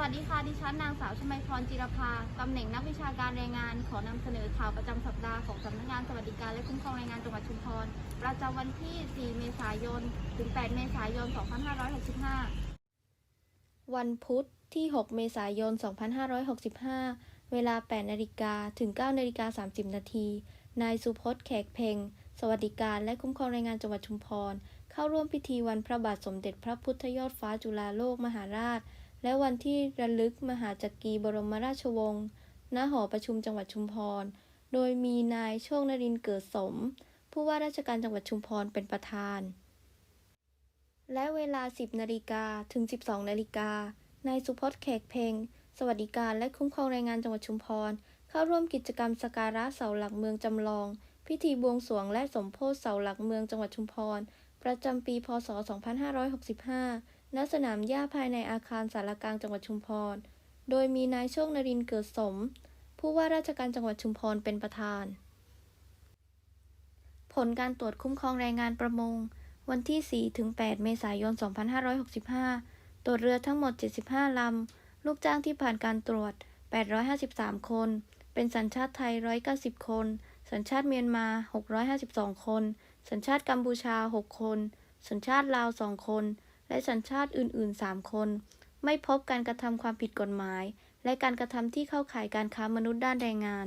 วัสดีค่ะ ดิฉันนางสาวชมัยพรจิรภา ตำแหน่งนักวิชาการแรงงาน ขอนำเสนอข่าวประจำสัปดาห์ของสำนักงานสวัสดิการและคุ้มครองแรงงานจังหวัดชุมพร ประจำวันที่ 4 เมษายน ถึง 8 เมษายน 2565 วันพุธที่ 6 เมษายน 2565 เวลา 8 นาฬิกาถึง 9 นาฬิกา 30 นาที นายสุพจน์แขกเพ็ง สวัสดิการและคุ้มครองแรงงานจังหวัดชุมพร เข้าร่วมพิธีวันพระบาทสมเด็จพระพุทธยอดฟ้าจุฬาโลกมหาราช และวันที่ระลึกมหาจักรีบรมราชวงศ์ ณ หอประชุมจังหวัดชุมพร โดยมีนายโชคนรินเกิดสม ผู้ว่าราชการจังหวัดชุมพรเป็นประธาน และเวลา 10 นาฬิกาถึง 12 นาฬิกา นายสุพจน์แขกเพ็งสวัสดิการและคุ้มครองแรงงานจังหวัดชุมพร เข้าร่วมกิจกรรมสกการะเสาหลักเมืองจำลอง พิธีบวงสรวงและสมโพธิเสาหลักเมืองจังหวัดชุมพร ประจำปี พศ 2565 ณสนามหญ้าภายในอาคารสารกลางจังหวัดชุมพร โดยมีนายโชคนรินทร์เกิดสม ผู้ว่าราชการจังหวัดชุมพรเป็นประธาน ผลการตรวจคุ้มครองแรงงานประมง วันที่4ถึง8เมษายน 2565 ตรวจเรือทั้งหมด 75 ลำ ลูกจ้างที่ผ่านการตรวจ 853 คน เป็นสัญชาติไทย 190 คน สัญชาติเมียนมา 652 คน สัญชาติกัมพูชา 6 คน สัญชาติลาว 2 คน และสัญชาติอื่นๆ 3 คน ไม่พบการกระทำความผิดกฎหมาย และการกระทำที่เข้าข่ายการค้ามนุษย์ด้านแรงงาน